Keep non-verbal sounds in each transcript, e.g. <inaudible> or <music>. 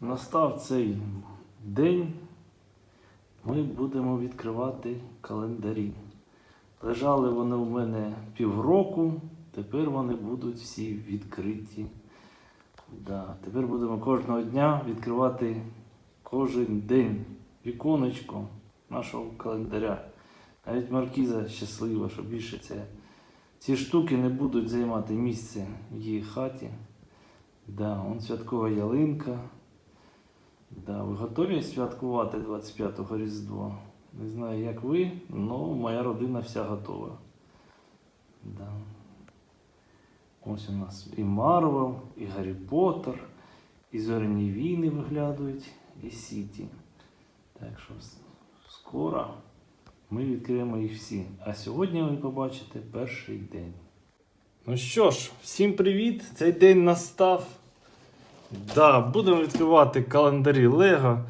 настав цей день, ми будемо відкривати календарі. Лежали вони у мене півроку, тепер вони будуть всі відкриті. Да, тепер будемо кожного дня відкривати кожен день віконечко нашого календаря. Навіть Маркіза щаслива, що більше це, ці штуки не будуть займати місце в її хаті. Да, он святкова ялинка. Да, ви готові святкувати 25-го Різдво? Не знаю, як ви, але моя родина вся готова. Да. Ось у нас і Марвел, і Гаррі Поттер, і Зоряні війни виглядують, і Сіті. Так що скоро ми відкриємо їх всі. А сьогодні ви побачите перший день. Ну що ж, всім привіт! Цей день настав. Да, будемо відкривати календарі Лего.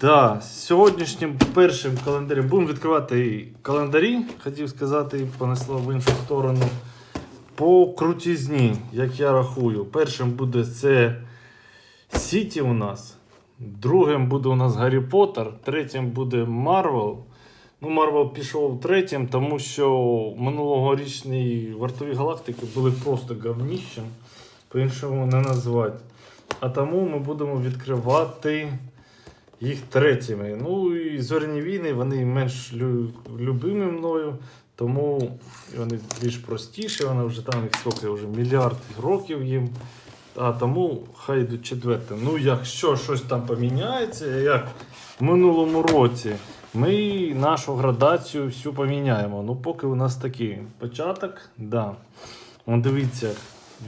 Да, сьогоднішнім першим календарем будемо відкривати календарі, хотів сказати, і понесло в іншу сторону. По крутізні, як я рахую, першим буде це Сіті у нас. Другим буде у нас Гаррі Поттер, третім буде Марвел. Ну, Марвел пішов третім, тому що минулогорічні вартові галактики були просто говніщем, по-іншому не назвати. А тому ми будемо відкривати їх третіми. Ну і зоряні війни, вони менш лю- любимі мною, тому вони більш простіші, вони вже там їх скільки вже мільярд років їм. А тому хай йдуть четвертим. Ну, якщо щось там поміняється, як в минулому році, ми нашу градацію всю поміняємо. Ну, поки у нас такий початок, да. Дивіться,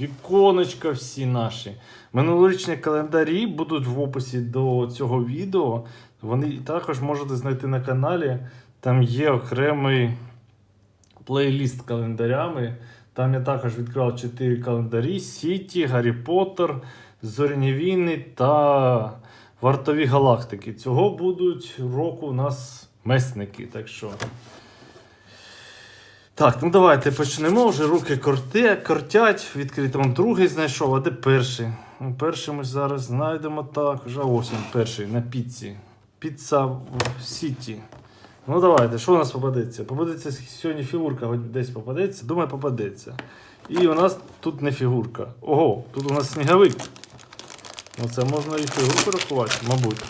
віконечка всі наші. Минулорічні календарі будуть в описі до цього відео. Вони також можете знайти на каналі. Там є окремий плейліст з календарями. Там я також відкривав 4 календарі: Сіті, Гаррі Поттер, Зоряні війни та Вартові галактики. Цього будуть року у нас месники. Так що. Так, ну давайте почнемо. Вже руки кортять. Відкрити вам другий знайшов, а де перший? Ну, перший ми зараз знайдемо так. Вже ось він перший на піці. Піца в Сіті. Ну давайте, що у нас попадеться? Попадеться сьогодні фігурка, хоч десь попадеться. Думаю, попадеться. І у нас тут не фігурка. Ого, тут у нас сніговик. Ну це можна і фігурку рахувати, мабуть.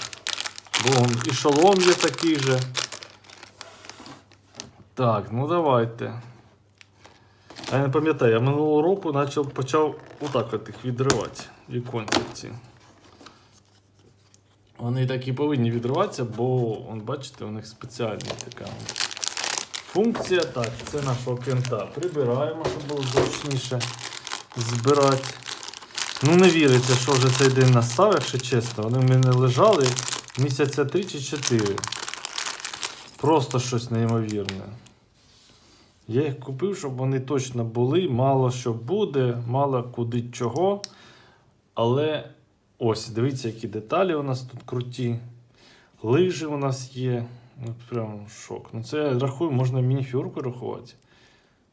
Бо і шолом є такий же. Так, ну давайте. А я не пам'ятаю, я минулого року почав отак от їх відривати. Віконці ці. Вони так і повинні відриватися, бо, вон, бачите, у них спеціальна така функція. Так, це нашого кента. Прибираємо, щоб було зручніше збирати. Ну, не віриться, що вже цей день настав, якщо чесно. Вони в мене лежали місяця 3 чи 4. Просто щось неймовірне. Я їх купив, щоб вони точно були. Мало що буде, мало куди чого. Але ось, дивіться, які деталі у нас тут круті. Лижі у нас є. Ну, прям шок. Ну це я рахую, можна мініфігурку рахувати.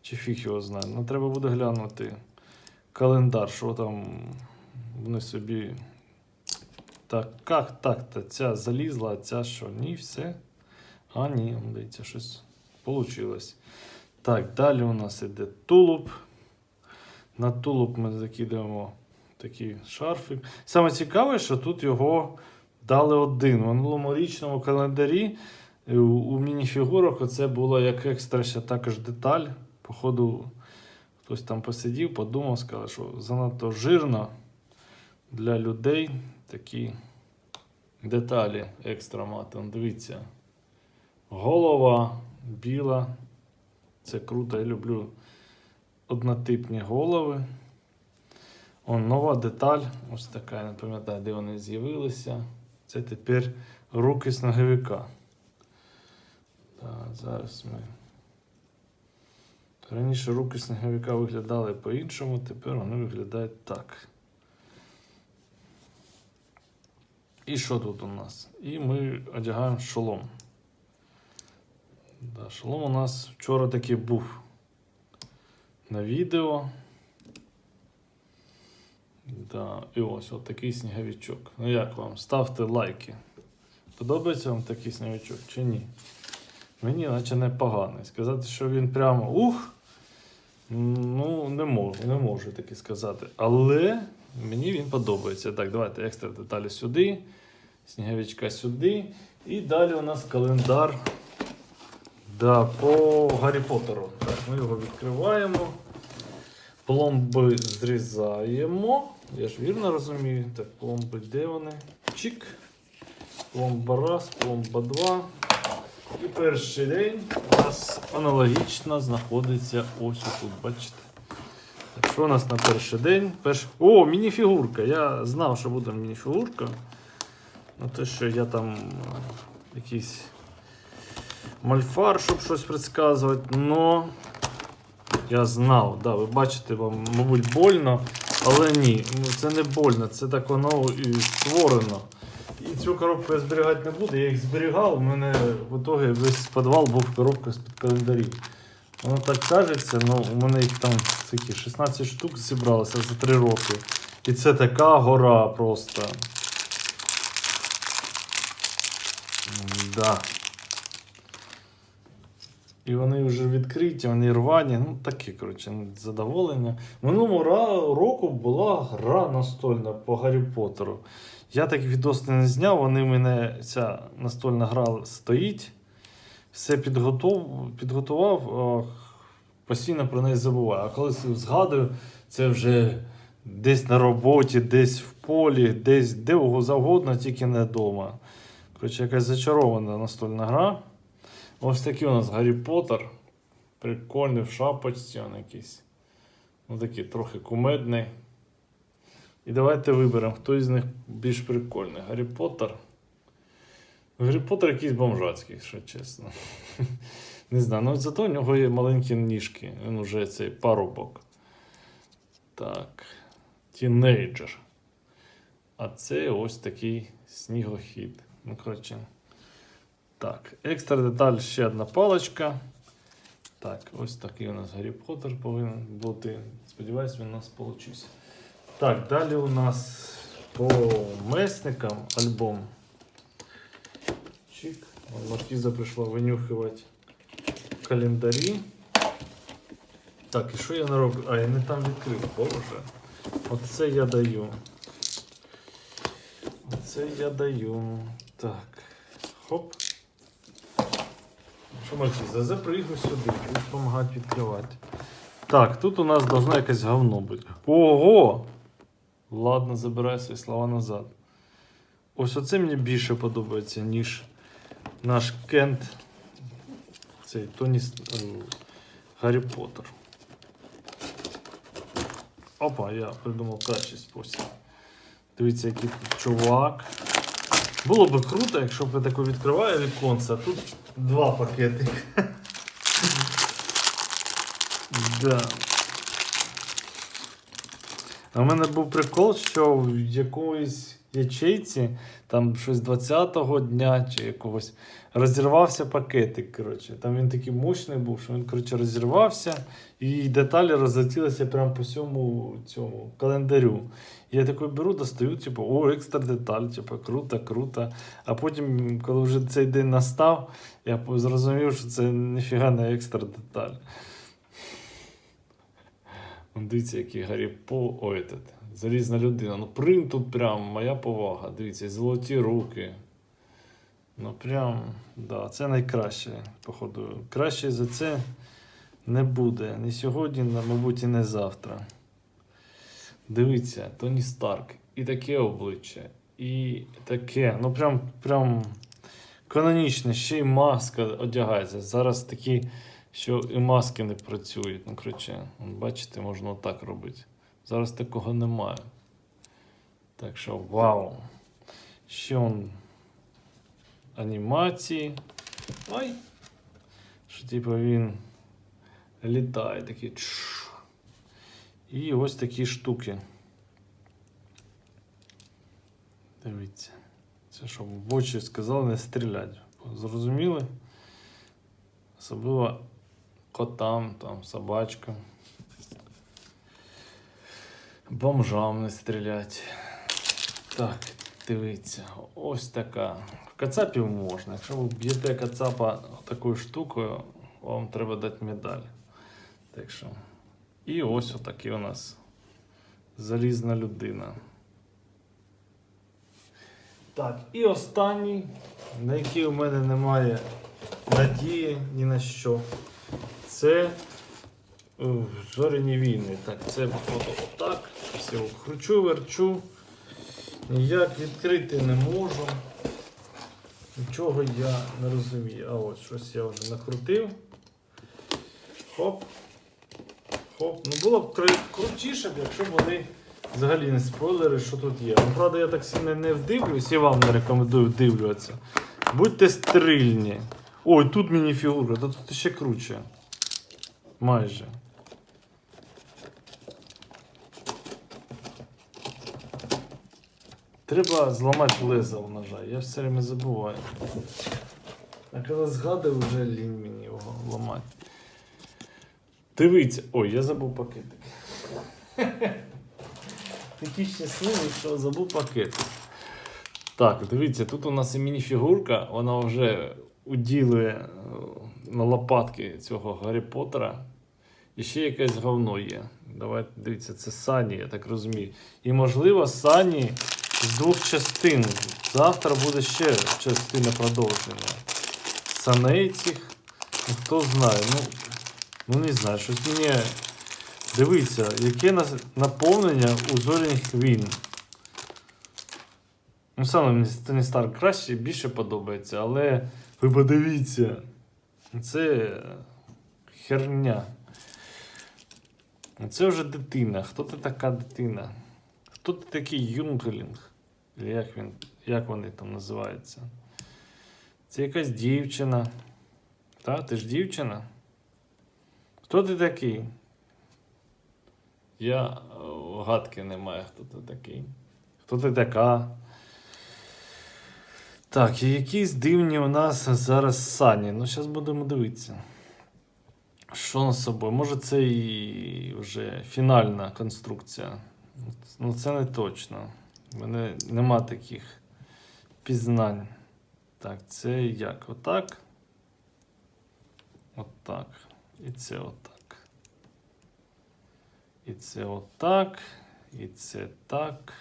Чи фіг його знає. Ну, треба буде глянути календар, що там вони собі. Так, як так-то? Ця залізла, а ця що? Ні, все. А, ні, дивіться, щось вийшло. Так, далі у нас іде тулуб. На тулуб ми закидаємо такий шарфик. Саме цікаве, що тут його дали один. В минулому річному календарі е, у, мініфігурок оце було як екстра ще також деталь. Походу, хтось там посидів, подумав, сказав, що занадто жирно для людей такі деталі екстра мати. Дивіться. Голова біла. Це круто, я люблю однотипні голови. Он нова деталь. Ось така, я не пам'ятаю, де вони з'явилися. Це тепер руки сноговика. Так, зараз ми. Раніше руки сніговика виглядали по-іншому, тепер вони виглядають так. І що тут у нас? І ми одягаємо шолом. Да, шолом у нас вчора таки був на відео. Да. І ось от такий сніговичок. Ну як вам? Ставте лайки. Подобається вам такий сніговичок чи ні? Мені наче непоганий. Сказати, що він прямо ух. Ну, не можу, не можу таки сказати. Але мені він подобається. Так, давайте екстра деталі сюди, сніговичка сюди. І далі у нас календар да, по Гаррі Поттеру. Так, ми його відкриваємо. Пломби зрізаємо. Я ж вірно розумію. Так, пломби де вони? Чик. Пломба раз, пломба два. І перший день у нас аналогічно знаходиться ось тут, бачите. Так, що у нас на перший день? Перш... О, мініфігурка. Я знав, що буде мініфігурка. Ну, те, що я там е, якийсь мальфар, щоб щось предсказувати, но я знав, да, ви бачите, вам, мабуть, больно, але ні, ну, це не больно, це так воно і створено. І цю коробку я зберігати не буду, я їх зберігав, у мене в итоге весь підвал був коробка з-під календарів. Воно так кажеться, ну у мене їх там скільки, 16 штук зібралося за 3 роки. І це така гора просто. Да. І вони вже відкриті, вони рвані. Ну, таке, коротше, задоволення. Минулого року була гра настольна по Гаррі Поттеру. Я так відос не зняв, вони мене ця настольна гра стоїть. Все підготов, підготував, а, постійно про неї забуваю. А коли згадую, це вже десь на роботі, десь в полі, десь де завгодно, тільки не вдома. Коротше, якась зачарована настольна гра. Ось такий у нас Гаррі Поттер. Прикольний в шапочці він якийсь. Ну такий трохи кумедний. І давайте виберемо, хто із них більш прикольний. Гаррі Поттер. Гаррі Поттер якийсь бомжацький, якщо чесно. <laughs> Не знаю, ну зато у нього є маленькі ніжки. Він уже цей парубок. Так. Тінейджер. А це ось такий снігохід. Ну, коротше. Так, екстра деталь ще одна паличка. Так, ось такий у нас Гаррі Поттер повинен бути. Сподіваюсь, він у нас вийде. Так, далі у нас по месникам альбом. Чик. Маркіза прийшла винюхувати календарі. Так, і що я нароблю? А, я не там відкрив, боже. Оце я даю. Оце я даю. Так. Хоп. Що Маркіза, запригну сюди, будеш допомагати відкривати. Так, тут у нас должно якесь говно бути. Ого! Ладно, забирай свої слова назад. Ось оце мені більше подобається, ніж наш Кент. Цей Тоні е, Гаррі Поттер. Опа, я придумав кращий спосіб. Дивіться, який тут чувак. Було би круто, якщо б я таке відкриваю віконце, а тут два пакети. Да. А в мене був прикол, що в якоїсь ячейці, там щось 20-го дня чи якогось, розірвався пакетик. Коротше. Там він такий мощний був, що він коротше, розірвався, і деталі розлетілися прямо по всьому цьому календарю. Я такий беру, достаю, типу, о, екстра деталь, типу, круто, круто. А потім, коли вже цей день настав, я зрозумів, що це ніфіга не екстра деталь. Дивіться, який Гаррі По. Этот, залізна людина. Ну прим тут прям моя повага. Дивіться, золоті руки. Ну прям, да, це найкраще, походу. Краще за це не буде. Ні сьогодні, мабуть, і не завтра. Дивіться, Тоні Старк. І таке обличчя. І таке. Ну прям, прям канонічне, ще й маска одягається. Зараз такі що і маски не працюють. Ну, коротше, бачите, можна отак робити. Зараз такого немає. Так що, вау. Ще он анімації. Ой. Що типу він літає такий. І ось такі штуки. Дивіться. Це щоб в очі сказали не стріляти. Зрозуміли? Особливо котам, там, собачкам. Бомжам не стрілять. Так, дивіться, ось така. Кацапів можна. Якщо ви б'єте кацапа такою штукою, вам треба дати медаль. Так що. І ось отакий у нас залізна людина. Так, і останній, на який у мене немає надії ні на що. Це е, зоряні війни. Так, це походу отак. Все, кручу, верчу. Ніяк відкрити не можу. Нічого я не розумію. А от щось я вже накрутив. Хоп. Хоп. Ну було б крутіше, якщо вони взагалі не спойлери, що тут є. Ну, правда, я так сильно не вдивлююсь, я вам не рекомендую вдивлюватися. Будьте стрільні. Ой, тут міні-фігурка, та тут ще круче. Майже. Треба зламати лезо ножа. Я все время забуваю. А коли згадую, вже лінь мені його ламати. Дивіться. Ой, я забув пакетик. <laughs> Такі щасливі, що забув пакетик. Так, дивіться, тут у нас і мініфігурка, вона вже уділує е, на лопатки цього Гаррі Поттера. І ще якесь говно є. Давайте дивіться, це Сані, я так розумію. І можливо, Сані з двох частин. Завтра буде ще частина продовження. Саней цих, ну, хто знає, ну, ну не знаю, щось мені. Дивіться, яке наповнення у зоряних війн. Ну, саме мені Тоні Старк краще більше подобається, але ви подивіться, це херня. Це вже дитина. Хто ти така дитина? Хто ти такий юнглінг? Як, він, як вони там називаються? Це якась дівчина. Та, ти ж дівчина? Хто ти такий? Я е, гадки не маю, хто ти такий. Хто ти така? Так, і якісь дивні у нас зараз сані. Ну, зараз будемо дивитися. Що на собою? Може, це і вже фінальна конструкція. Ну, це не точно. У мене нема таких пізнань. Так, це як? Отак. Отак. І це отак. І це отак. І це так.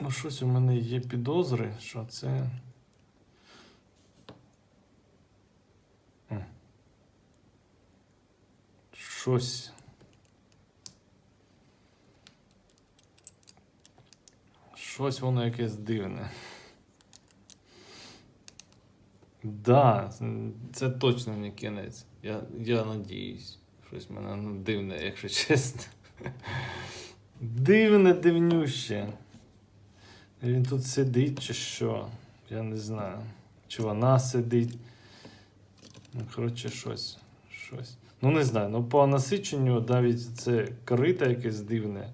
Ну, щось у мене є підозри, що це. Щось. Щось воно якесь дивне. Да, це точно не кінець. Я, я надіюсь. Щось в мене ну, дивне, якщо чесно. Дивне, дивнюще. Він тут сидить чи що? Я не знаю. Чи вона сидить. Ну, коротше, щось. щось. Ну, не знаю. Ну, по насиченню навіть це корита якесь дивне.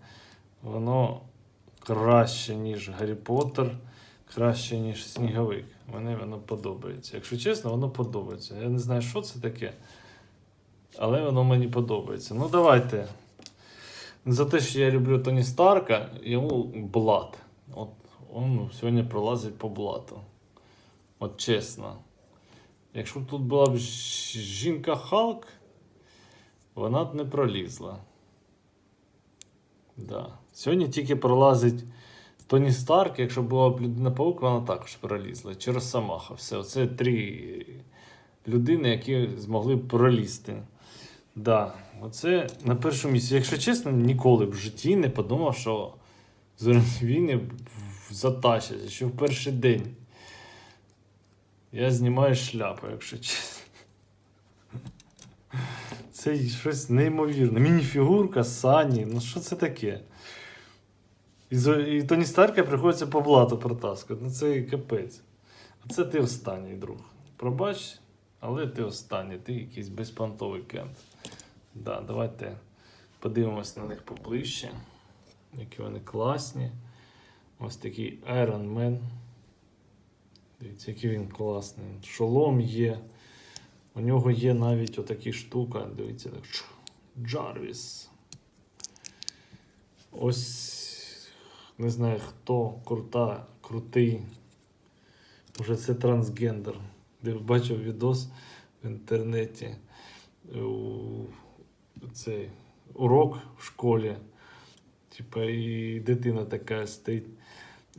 Воно краще, ніж Гаррі Поттер, краще, ніж сніговик. Мені воно подобається. Якщо чесно, воно подобається. Я не знаю, що це таке. Але воно мені подобається. Ну, давайте. За те, що я люблю Тоні Старка, йому блат. От він сьогодні пролазить по блату. От чесно. Якщо б тут була б жінка Халк, вона б не пролізла. Да. Сьогодні тільки пролазить Тоні Старк, якщо була б людина паук, вона також пролізла. Чи Росомаха. Все, оце три людини, які змогли б пролізти. Да, оце на першому місці. Якщо чесно, ніколи б в житті не подумав, що зоряні війни в- затащать, що в перший день. Я знімаю шляпу, якщо чесно. Це щось неймовірне. Мініфігурка, сані. Ну що це таке? І, і Тоні Старка приходиться по блату протаскувати. Ну це капець. А це ти останній друг. Пробач, але ти останній, ти якийсь безпонтовий кент. Да, давайте подивимось на них поближче. Які вони класні. Ось такий Iron Man. Дивіться, який він класний. Шолом є. У нього є навіть отакі штука. Дивіться, так. Джарвіс. Ось не знаю хто крута, крутий. Уже це трансгендер. Де бачив відос в інтернеті. Цей урок в школі. Типа, і дитина така стоїть.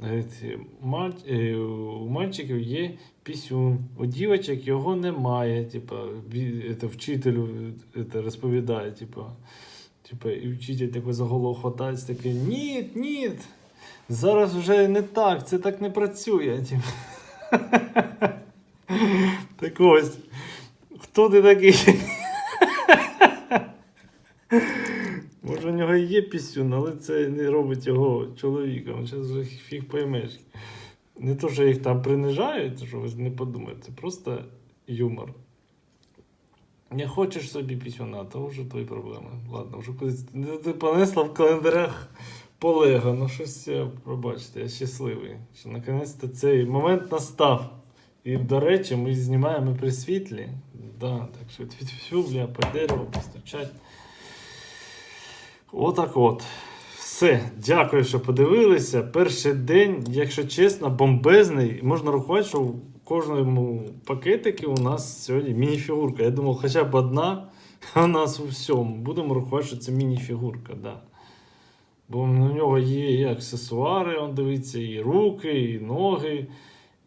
Говорить, «Маль- е, у мальчиків є пісюн, у дівчаток його немає. Типа, вчителю розповідає. Типа, типа, і вчитель такий за хватається, такий, ні, ні, зараз вже не так, це так не працює. <laughs> Так ось. Хто ти такий? Може, у нього і є пісюн, але це не робить його чоловіком. Зараз фіг поймеш. Не то, що їх там принижають, що ви не подумаєте, це просто юмор. Не хочеш собі пісюна, то вже твої проблеми. Ладно, вже кудись ти понесла в календарях полега. Ну щось пробачте, я щасливий. Що наконець-то цей момент настав. І, до речі, ми знімаємо при світлі. Да, так що тьфу бля, по дереву постучать. Отак от. Все, дякую, що подивилися. Перший день, якщо чесно, бомбезний. Можна рахувати, що в кожному пакетику у нас сьогодні мініфігурка. Я думав, хоча б одна, у нас у всьому. Будемо рахувати, що це мініфігурка, да. Бо на нього є і аксесуари, он дивиться, і руки, і ноги,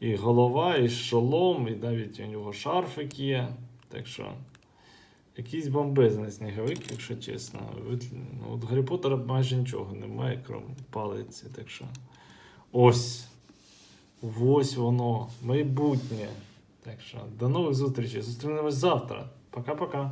і голова, і шолом, і навіть у нього шарфик є. Так що. Якийсь бомбезний сніговик, якщо чесно. Ну, от Гаррі Поттера майже нічого немає, крім палиці. Так що. Ось. Ось воно, майбутнє. Так що, до нових зустрічей. Зустрінемось завтра. Пока-пока.